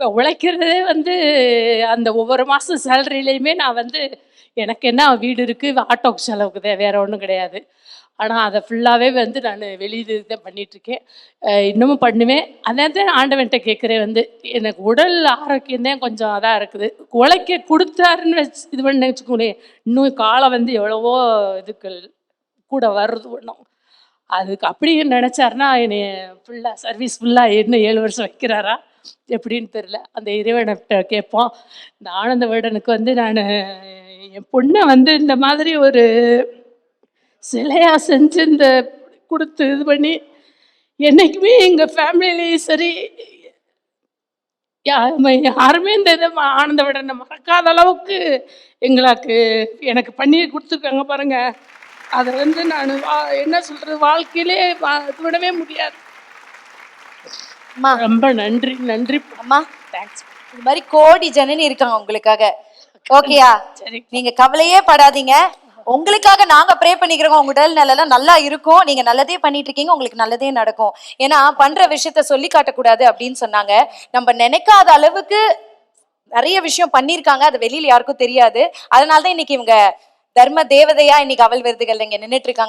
இப்போ உழைக்கிறதே வந்து அந்த ஒவ்வொரு மாதம் சேலரியிலையுமே நான் வந்து எனக்கு என்ன வீடு இருக்குது ஆட்டோக்கு செலவுக்கு தான் வேறு ஒன்றும் கிடையாது. ஆனால் அதை ஃபுல்லாகவே வந்து நான் வெளியில் தான் பண்ணிகிட்ருக்கேன் இன்னமும் பண்ணுவேன். அதே தான் ஆண்டவன்கிட்ட கேட்குறேன் வந்து எனக்கு உடல் ஆரோக்கியம் தான் கொஞ்சம் அதாக இருக்குது. உழைக்க கொடுத்தாருன்னு வச்சு இது பண்ண வச்சுக்கோங்களேன். இன்னும் காலம் வந்து எவ்வளவோ இதுக்கு கூட வர்றது ஒன்றும் அதுக்கு அப்படி நினச்சாருன்னா என்னை ஃபுல்லாக சர்வீஸ் ஃபுல்லாக இன்னும் ஏழு வருஷம் வைக்கிறாரா? எப்படின்னு தெரில அந்த இறைவன்கிட்ட கேட்போம் இந்த ஆனந்த வேடனுக்கு வந்து நான் என் பொண்ணை வந்து இந்த மாதிரி ஒரு சிலையா செஞ்சு இந்த கொடுத்து இது பண்ணி என்னைக்குமே எங்கள் ஃபேமிலியிலையும் சரி யாருமே இந்த இதை ஆனந்த விடனை மறக்காத அளவுக்கு எங்களுக்கு எனக்கு பண்ணி கொடுத்துருக்காங்க பாருங்க. அதை வந்து நான் வா- என்ன சொல்றது வாழ்க்கையிலே வா- விடவே முடியாது. அம்மா. ரொம்ப நன்றி நன்றி. அம்மா. தேங்க்ஸ் இது மாதிரி கோடி ஜனனி இருக்காங்க உங்களுக்காக. ஓகேயா சரி. நீங்க கவலையே படாதீங்க. உங்களுக்காக நாங்க ப்ரே பண்ணிக்கிறோம் உங்க உடல் நலம் நல்லா இருக்கும். நீங்க நல்லதே பண்ணிட்டு இருக்கீங்க. உங்களுக்கு நல்லதே நடக்கும். ஏன்னா பண்ற விஷயத்த சொல்லி காட்டக்கூடாது அப்படின்னு சொன்னாங்க. நம்ம நினைக்காத அளவுக்கு நிறைய விஷயம் பண்ணியிருக்காங்க. அது வெளியில யாருக்கும் தெரியாது. அதனால தான் இன்னைக்கு இவங்க தர்ம தேவதையா இன்னைக்கு அவல் விருதுகள் இங்க நின்னுட்டு இருக்காங்க.